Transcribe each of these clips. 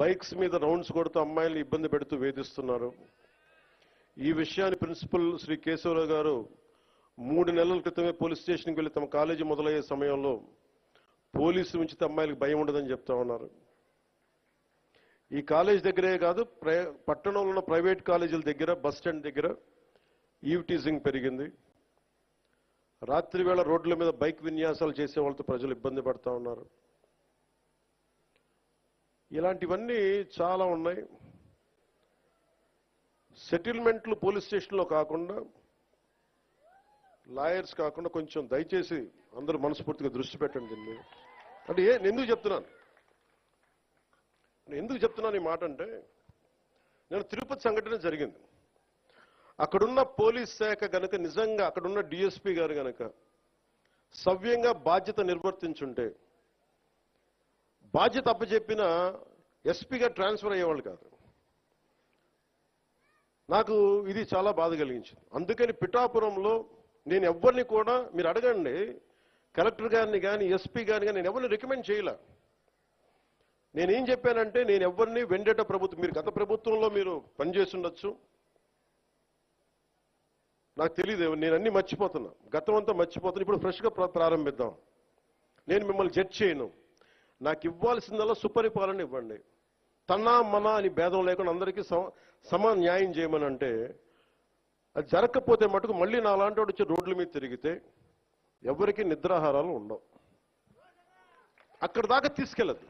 Bikes మీద rounds కొడుతూ అమ్మాయిల్ని ఇబ్బంది పెడుతూ వేధిస్తున్నారు. ఈ విషయాన్ని ప్రిన్సిపల్ శ్రీ కేశవరావు గారు మూడు నెలల క్రితమే పోలీస్ స్టేషన్కి వెళ్ళి తమ కాలేజీ మొదలయ్యే సమయంలో పోలీసు ఉంచితే అమ్మాయిలకు భయం ఉండదని చెప్తా ఉన్నారు. ఈ కాలేజ్ దగ్గరే కాదు ప్రై- పట్టణంలో ఉన్న ప్రైవేట్ కాలేజీల దగ్గర బస్ స్టాండ్ దగ్గర ఈవిటీజింగ్ పెరిగింది. రాత్రి వేళ రోడ్ల మీద బైక్ విన్యాసాలు చేసే వాళ్ళతో ప్రజలు ఇబ్బంది పడతా ఉన్నారు. ఇలాంటివన్నీ చాలా ఉన్నాయి. సెటిల్మెంట్లు పోలీస్ స్టేషన్లో కాకుండా లాయర్స్ కాకుండా కొంచెం దయచేసి అందరూ మనస్ఫూర్తిగా దృష్టి పెట్టండి దీన్ని. అంటే ఏ నేను ఎందుకు చెప్తున్నాను? నేను ఎందుకు చెప్తున్నాను ఈ మాట అంటే నేను తిరుపతి సంఘటన జరిగింది. అక్కడున్న పోలీస్ శాఖ గనక నిజంగా అక్కడున్న డిఎస్పీ గారు గనక సవ్యంగా బాధ్యత నిర్వర్తించుంటే బాధ్యత అప్పచెప్పిన ఎస్పీగా ట్రాన్స్ఫర్ అయ్యేవాళ్ళు కాదు. నాకు ఇది చాలా బాధ కలిగించింది. అందుకని పిఠాపురంలో నేను ఎవరిని కూడా మీరు అడగండి కలెక్టర్ గారిని కానీ ఎస్పీ గారిని కానీ నేను ఎవరిని రికమెండ్ చేయలే. నేనేం చెప్పానంటే నేను ఎవరిని వెండేట ప్రభుత్వం మీరు గత ప్రభుత్వంలో మీరు పనిచేస్తుండొచ్చు. నాకు తెలియదు నేను అన్ని మర్చిపోతున్నా. గతం అంతా మర్చిపోతున్నా. ఇప్పుడు ఫ్రెష్గా ప్ర- ప్రారంభిద్దాం. నేను మిమ్మల్ని జడ్జ్ చేయను. నాకు ఇవ్వాల్సిందల్లా సుపరిపాలన ఇవ్వండి. తన్నా మన అని భేదం లేకుండా అందరికీ సమ సమ న్యాయం చేయమని అంటే అది జరగకపోతే మటుకు మళ్ళీ నా లాంటి వాడు వచ్చి రోడ్ల మీద తిరిగితే ఎవరికి నిద్రాహారాలు ఉండవు. అక్కడ దాకా తీసుకెళ్ళదు.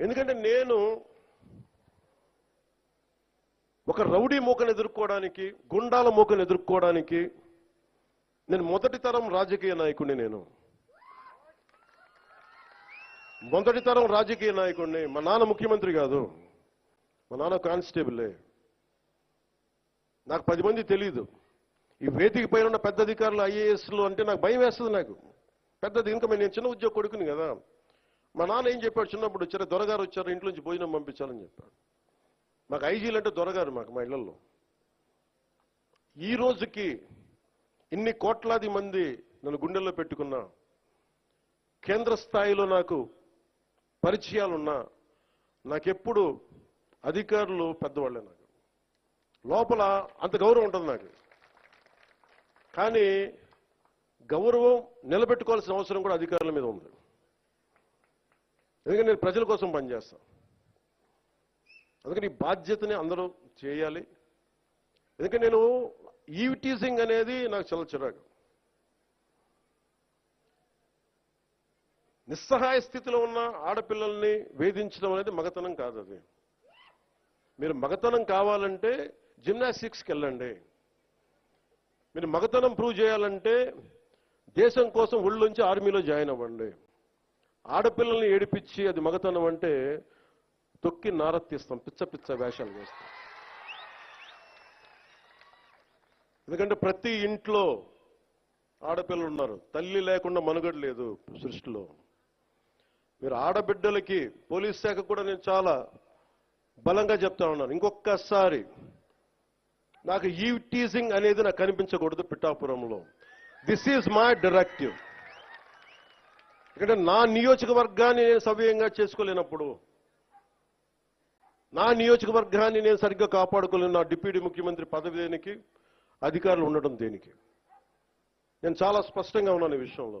ఎందుకంటే నేను ఒక రౌడీ మూకను ఎదుర్కోవడానికి గుండాల మూకను ఎదుర్కోవడానికి నేను మొదటి తరం రాజకీయ నాయకుడిని నేను. మొదటి తరం రాజకీయ నాయకుడిని మా నాన్న ముఖ్యమంత్రి కాదు. మా నాన్న కానిస్టేబులే. నాకు పది మంది తెలియదు ఈ వేదిక పైన ఉన్న పెద్ద అధికారులు ఐఏఎస్లు అంటే నాకు భయం వేస్తుంది నాకు. పెద్దది ఇంకా నేను చిన్న ఉద్యోగ కొడుకుని కదా. మా నాన్న ఏం చెప్పాడు? చిన్నప్పుడు వచ్చారు దొరగారు వచ్చారు ఇంట్లో నుంచి భోజనం పంపించాలని చెప్పాడు. మాకు ఐజీలు అంటే దొరగారు మాకు మా ఇళ్ళలో. ఈ రోజుకి ఇన్ని కోట్లాది మంది నన్ను గుండెల్లో పెట్టుకున్నా కేంద్ర స్థాయిలో నాకు పరిచయాలున్నా నాకెప్పుడు అధికారులు పెద్దవాళ్ళే నాకు. లోపల అంత గౌరవం ఉంటుంది నాకు. కానీ గౌరవం నిలబెట్టుకోవాల్సిన అవసరం కూడా అధికారుల మీద ఉంది. ఎందుకంటే నేను ప్రజల కోసం పనిచేస్తాను. అందుకని ఈ బాధ్యతని అందరూ చేయాలి. ఎందుకంటే నేను ఈవిటీజింగ్ అనేది నాకు చాలా చిరాకు. నిస్సహాయ స్థితిలో ఉన్న ఆడపిల్లల్ని వేధించడం అనేది మగతనం కాదు అది. మీరు మగతనం కావాలంటే జిమ్నాస్టిక్స్కి వెళ్ళండి. మీరు మగతనం ప్రూవ్ చేయాలంటే దేశం కోసం ఒళ్ళుంచి ఆర్మీలో జాయిన్ అవ్వండి. ఆడపిల్లల్ని ఏడిపించి అది మగతనం అంటే తొక్కి నారత్తిస్తాం పిచ్చ పిచ్చ వేషాలు వేస్తాం ఎందుకంటే ప్రతి ఇంట్లో ఆడపిల్లలు ఉన్నారు. తల్లి లేకుండా మనుగడ లేదు సృష్టిలో. మీరు ఆడబిడ్డలకి పోలీస్ శాఖ కూడా నేను చాలా బలంగా చెప్తా ఉన్నాను. ఇంకొకసారి నాకు ఈ టీజింగ్ అనేది నాకు కనిపించకూడదు పిఠాపురంలో. దిస్ ఈజ్ మై డైరెక్టివ్ ఎందుకంటే నా నియోజకవర్గాన్ని నేను సవ్యంగా చేసుకోలేనప్పుడు నా నియోజకవర్గాన్ని నేను సరిగ్గా కాపాడుకోలేను. నా డిప్యూటీ ముఖ్యమంత్రి పదవి దేనికి అధికారులు ఉండడం దేనికి. నేను చాలా స్పష్టంగా ఉన్నాను ఈ విషయంలో.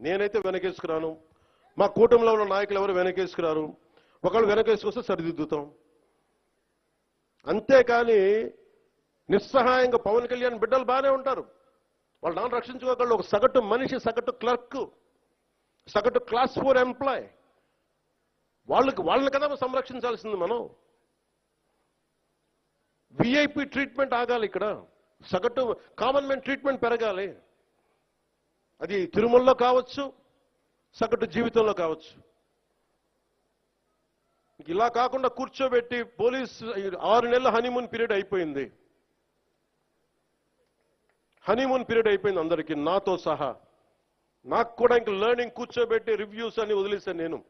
నేనైతే వెనకేసుకురాను. మా కూటమిలో ఉన్న నాయకులు ఎవరు వెనకేసుకురారు? ఒకళ్ళు వెనకేసుకొస్తే సరిదిద్దుతాం. అంతేకాని నిస్సహాయంగా పవన్ కళ్యాణ్ బిడ్డలు బాగానే ఉంటారు. వాళ్ళు నాన్న రక్షించుకోగలరు. ఒక సగటు మనిషి సగటు క్లర్క్ సగటు క్లాస్ ఫోర్ ఎంప్లాయ్. వాళ్ళకి వాళ్ళని కదా సంరక్షించాల్సింది మనం. విఐపి ట్రీట్మెంట్ ఆగాలి ఇక్కడ. సగటు కామన్ మ్యాన్ ట్రీట్మెంట్ పెరగాలి. అది తిరుమలలో కావచ్చు సగటు జీవితంలో కావచ్చు. ఇలా కాకుండా కూర్చోబెట్టి పోలీస్ ఆరు నెలల హనీమూన్ పీరియడ్ అయిపోయింది. హనీమూన్ పీరియడ్ అయిపోయింది అందరికీ నాతో సహా. నాకు కూడా ఇంక లెర్నింగ్ కూర్చోబెట్టి రివ్యూస్ అని వదిలేశాను నేను.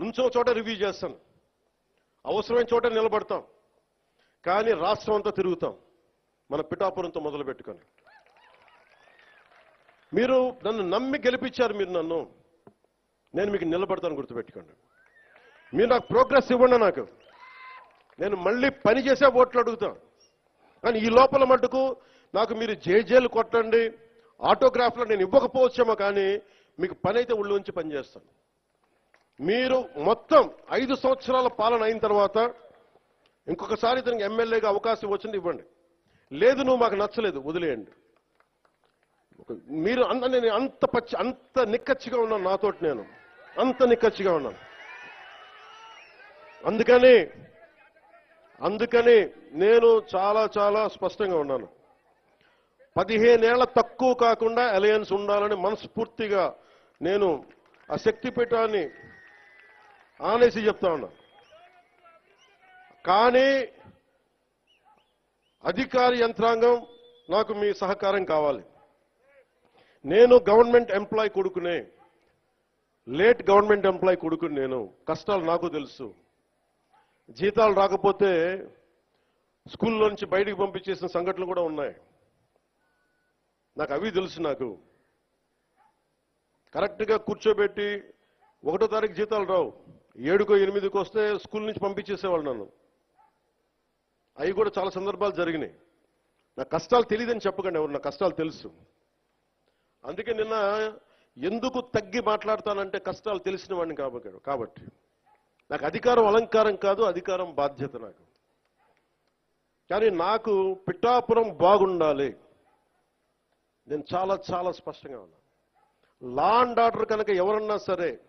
నుంచో చోట రివ్యూ చేస్తాను. అవసరమైన చోట నిలబడతాం. కానీ రాష్ట్రం అంతా తిరుగుతాం. మన పిఠాపురంతో మొదలు పెట్టుకొని మీరు నన్ను నమ్మి గెలిపించారు మీరు నన్ను. నేను మీకు నిలబడతాను గుర్తుపెట్టుకోండి. మీరు నాకు ప్రోగ్రెస్ ఇవ్వండి నాకు. నేను మళ్ళీ పని చేసే ఓట్లు అడుగుతాను కానీ ఈ లోపల మటుకు నాకు మీరు జేజేలు కొట్టండి ఆటోగ్రాఫ్లో నేను ఇవ్వకపోవచ్చేమో కానీ మీకు పని అయితే ఉళ్ళు ఉంచి పనిచేస్తాను మీరు మొత్తం ఐదు సంవత్సరాల పాలన అయిన తర్వాత ఇంకొకసారి ఇతనికి ఎమ్మెల్యేగా అవకాశం వచ్చింది ఇవ్వండి. లేదు నువ్వు మాకు నచ్చలేదు వదిలేయండి. మీరు అంత నేను అంత పచ్చి అంత నిక్కచ్చిగా ఉన్నాను నాతోటి నేను. అంత నిక్కచ్చిగా ఉన్నాను. అందుకని అందుకని నేను చాలా చాలా స్పష్టంగా ఉన్నాను. పదిహేనేళ్ళ తక్కువ కాకుండా అలయన్స్ ఉండాలని మనస్ఫూర్తిగా నేను ఆ శక్తిపీఠాన్ని ఆనేసి చెప్తా ఉన్నా. కానీ అధికార యంత్రాంగం నాకు మీ సహకారం కావాలి. నేను గవర్నమెంట్ ఎంప్లాయ్ కొడుకునే లేట్ గవర్నమెంట్ ఎంప్లాయ్ కొడుకుని నేను. కష్టాలు నాకు తెలుసు. జీతాలు రాకపోతే స్కూల్లో నుంచి బయటికి పంపించేసిన సంఘటనలు కూడా ఉన్నాయి. నాకు అవి తెలుసు నాకు. కరెక్ట్గా కూర్చోబెట్టి ఒకటో తారీఖు జీతాలు రావు. ఏడుకో ఎనిమిదికి వస్తే స్కూల్ నుంచి పంపించేసేవాళ్ళు నన్ను. అవి కూడా చాలా సందర్భాలు జరిగినాయి. నా కష్టాలు తెలియదని చెప్పకండి ఎవరు నా కష్టాలు తెలుసు. అందుకే నిన్న ఎందుకు తగ్గి మాట్లాడతానంటే కష్టాలు తెలిసిన వాడిని కాబట్టి కాబట్టి. నాకు అధికారం అలంకారం కాదు అధికారం బాధ్యత నాకు. కానీ నాకు పిఠాపురం బాగుండాలి. నేను చాలా చాలా స్పష్టంగా ఉన్నాను. లా అండ్ ఆర్డర్ కనుక ఎవరన్నా సరే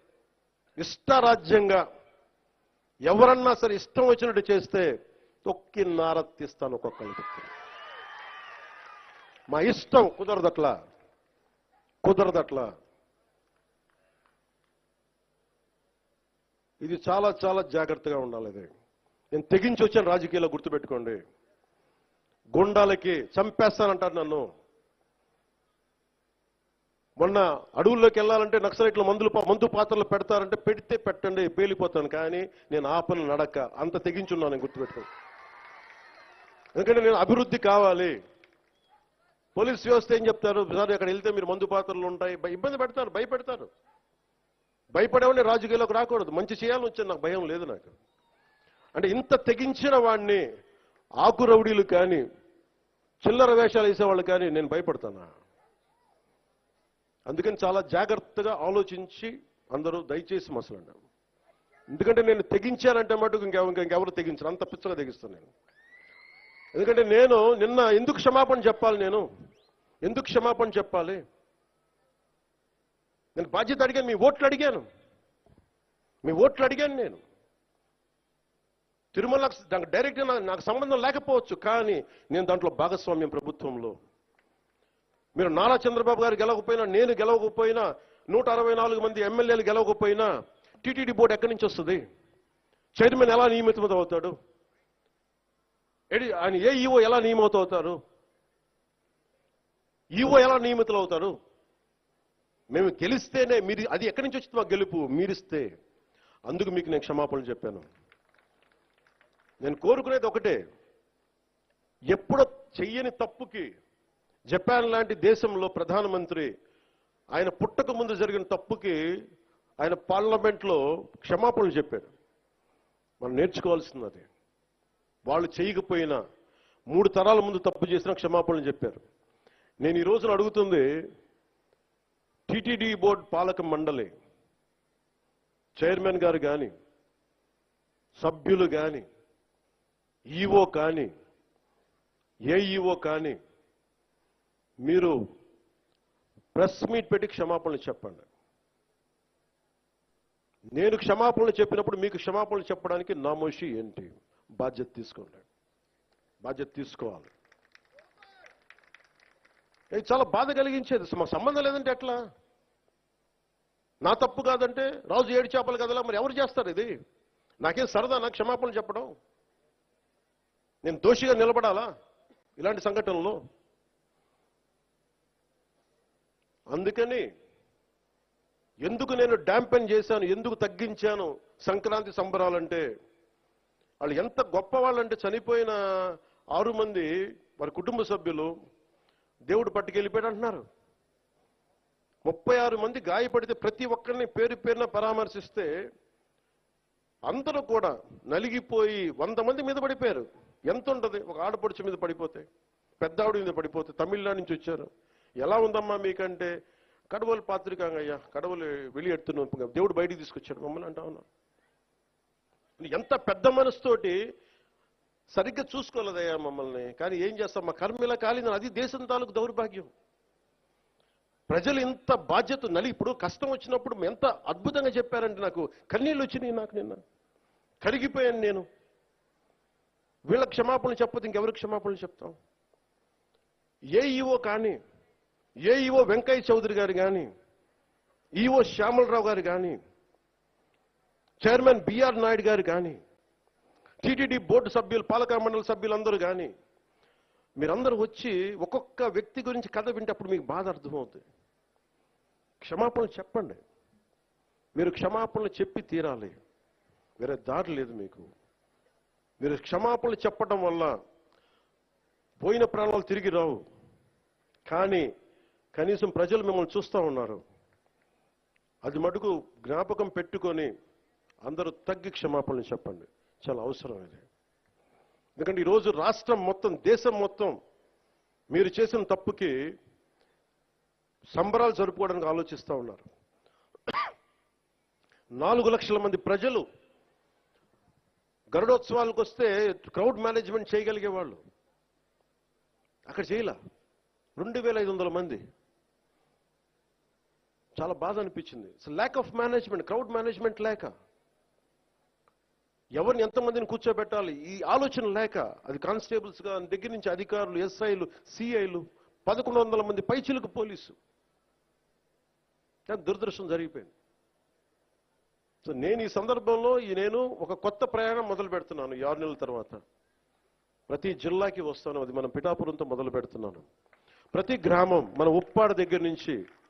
ఇష్టరాజ్యంగా ఎవరన్నా సరే ఇష్టం వచ్చినట్టు చేస్తే తొక్కి నారత్తిస్తాను ఒక్కొక్కరికి మా ఇష్టం కుదరదట్లా. కుదరదట్లా. ఇది చాలా చాలా జాగ్రత్తగా ఉండాలి ఇది. నేను తెగించి వచ్చాను రాజకీయాల్లో గుర్తుపెట్టుకోండి. గుండాలకి చంపేస్తానంటారు నన్ను. మొన్న అడవుల్లోకి వెళ్ళాలంటే నక్సలైట్లు మందులు మందు పాత్రలు పెడతారంటే పెడితే పెట్టండి పేలిపోతాను. కానీ నేను ఆపను నడక. అంత తెగించున్నాను నేను గుర్తుపెట్టుకో. ఎందుకంటే నేను అభివృద్ధి కావాలి. పోలీస్ వ్యవస్థ ఏం చెప్తారు? సార్ అక్కడ వెళ్తే మీరు మందు పాత్రలు ఉంటాయి. ఇబ్బంది పెడతారు భయపెడతారు. భయపడేవాడిని రాజకీయాల్లోకి రాకూడదు. మంచి చేయాలని వచ్చాను. నాకు భయం లేదు నాకు. అంటే ఇంత తెగించిన వాడిని ఆకు రౌడీలు కానీ చిల్లర వేషాలు వేసేవాళ్ళు కానీ నేను భయపడతానా? అందుకని చాలా జాగ్రత్తగా ఆలోచించి అందరూ దయచేసి మసలండి. ఎందుకంటే నేను తెగించానంటే మటుకు ఇంకెవ ఇంకెవరు తెగించరు. అంత పిచ్చగా తెగిస్తాను నేను. ఎందుకంటే నేను నిన్న ఎందుకు క్షమాపణ చెప్పాలి నేను? ఎందుకు క్షమాపణ చెప్పాలి? నేను బాధ్యత అడిగాను మీ ఓట్లు అడిగాను. మీ ఓట్లు అడిగాను నేను. తిరుమల దానికి డైరెక్ట్గా నాకు సంబంధం లేకపోవచ్చు కానీ నేను దాంట్లో భాగస్వామ్యం ప్రభుత్వంలో. మీరు నారా చంద్రబాబు గారు గెలవకపోయినా నేను గెలవకపోయినా నూట అరవై నాలుగు మంది ఎమ్మెల్యేలు గెలవకపోయినా టీటీడీ బోర్డు ఎక్కడి నుంచి వస్తుంది? చైర్మన్ ఎలా నియమితం అవుతాడు ఆయన ఏ ఈఓ ఎలా నియమితం అవుతారు ఈఓ ఎలా నియమితులు అవుతారు మేము గెలిస్తేనే మీరు అది ఎక్కడి నుంచి వచ్చింది మా గెలుపు? మీరిస్తే. అందుకు మీకు నేను క్షమాపణలు చెప్పాను. నేను కోరుకునేది ఒకటే. ఎప్పుడో చెయ్యని తప్పుకి జపాన్ లాంటి దేశంలో ప్రధానమంత్రి ఆయన పుట్టక ముందు జరిగిన తప్పుకి ఆయన పార్లమెంట్లో క్షమాపణలు చెప్పారు. మనం నేర్చుకోవాల్సింది అది. వాళ్ళు చేయకపోయినా మూడు తరాల ముందు తప్పు చేసినా క్షమాపణలు చెప్పారు. నేను ఈ రోజున అడుగుతుంది టిటిడి బోర్డు పాలక మండలి చైర్మన్ గారు కానీ సభ్యులు కానీ ఈఓ కానీ ఏఈఓ కానీ మీరు ప్రెస్ మీట్ పెట్టి క్షమాపణలు చెప్పండి. నేను క్షమాపణలు చెప్పినప్పుడు మీకు క్షమాపణలు చెప్పడానికి నామోషి ఏంటి? బాధ్యత తీసుకోండి. బాధ్యత తీసుకోవాలి. ఇది చాలా బాధ కలిగించేది. మాకు సంబంధం లేదంటే ఎట్లా? నా తప్పు కాదంటే రాజు ఏడు చేపలు కదలా మరి ఎవరు చేస్తారు ఇది? నాకేం సరదా నాకు క్షమాపణలు చెప్పడం? నేను దోషిగా నిలబడాలా ఇలాంటి సంఘటనలో? అందుకని ఎందుకు నేను డ్యాంపెన్ చేశాను ఎందుకు తగ్గించాను సంక్రాంతి సంబరాలంటే? వాళ్ళు ఎంత గొప్ప వాళ్ళంటే చనిపోయిన ఆరు మంది వారి కుటుంబ సభ్యులు దేవుడు పట్టుకెళ్ళిపోయాడు అంటున్నారు. ముప్పై ఆరు మంది గాయపడితే ప్రతి ఒక్కరిని పేరు పేరున పరామర్శిస్తే అందరూ కూడా నలిగిపోయి వంద మంది మీద పడిపోయారు. ఎంత ఉంటుంది? ఒక ఆడపడుచు మీద పడిపోతే పెద్ద ఆవిడ మీద పడిపోతే తమిళనాడు నుంచి వచ్చారు. ఎలా ఉందమ్మా మీకంటే? కడవలు పాత్రికాంగయ్యా కడవలు వెళ్ళి ఎడుతున్నాం దేవుడు బయటికి తీసుకొచ్చాడు. మమ్మల్ని అంటా ఉన్నారు. ఎంత పెద్ద మనసుతోటి సరిగ్గా చూసుకోలేదయ్యా మమ్మల్ని. కానీ ఏం చేస్తాం? మా కర్మిల ఇలా అది దేశం తాలూకు దౌర్భాగ్యం. ప్రజలు ఇంత బాధ్యత నలి ఇప్పుడు కష్టం వచ్చినప్పుడు ఎంత అద్భుతంగా చెప్పారంటే నాకు కన్నీళ్ళు వచ్చినాయి నాకు నిన్న. కరిగిపోయాను నేను. వీళ్ళ క్షమాపణలు చెప్పదు ఇంకెవరు క్షమాపణలు చెప్తాం? ఏ ఈవో కానీ ఏ ఈవో వెంకయ్య చౌదరి గారు కానీ ఈవో శ్యామలరావు గారు కానీ చైర్మన్ బిఆర్ నాయుడు గారు కానీ టీటీడీ బోర్డు సభ్యులు పాలక మండలి సభ్యులందరూ కానీ మీరందరూ వచ్చి ఒక్కొక్క వ్యక్తి గురించి కథ వింటే అప్పుడు మీకు బాధ అర్థమవుతుంది. క్షమాపణలు చెప్పండి. మీరు క్షమాపణలు చెప్పి తీరాలి. వేరే దారి లేదు మీకు. మీరు క్షమాపణలు చెప్పడం వల్ల పోయిన ప్రాణాలు తిరిగి రావు. కానీ కనీసం ప్రజలు మిమ్మల్ని చూస్తూ ఉన్నారు. అది మటుకు జ్ఞాపకం పెట్టుకొని అందరూ తగ్గి క్షమాపణలు చెప్పండి. చాలా అవసరం ఇది. ఎందుకంటే ఈరోజు రాష్ట్రం మొత్తం దేశం మొత్తం మీరు చేసిన తప్పుకి సంబరాలు జరుపుకోవడానికి ఆలోచిస్తూ ఉన్నారు. నాలుగు లక్షల మంది ప్రజలు గరుడోత్సవాలకు వస్తే క్రౌడ్ మేనేజ్మెంట్ చేయగలిగే వాళ్ళు అక్కడ చేయలా. రెండు వేల ఐదు వందల మంది. చాలా బాధ అనిపించింది. Lack of management crowd management లేక. ఎవరిని ఎంతమందిని కూర్చోబెట్టాలి? ఈ ఆలోచన లేక అది కానిస్టేబుల్స్ దగ్గర నుంచి అధికారులు ఎస్ఐలు సిఐలు పదకొండు వందల మంది పైచిలకు పోలీసు. కానీ దురదృష్టం జరిగిపోయింది. సో నేను ఈ సందర్భంలో ఈ నేను ఒక కొత్త ప్రయాణం మొదలు పెడుతున్నాను ఈ ఆరు నెలల తర్వాత. ప్రతి జిల్లాకి వస్తాను. అది మనం పిఠాపురంతో మొదలు పెడుతున్నాను. ప్రతి గ్రామం మన ఉప్పాడ దగ్గర నుంచి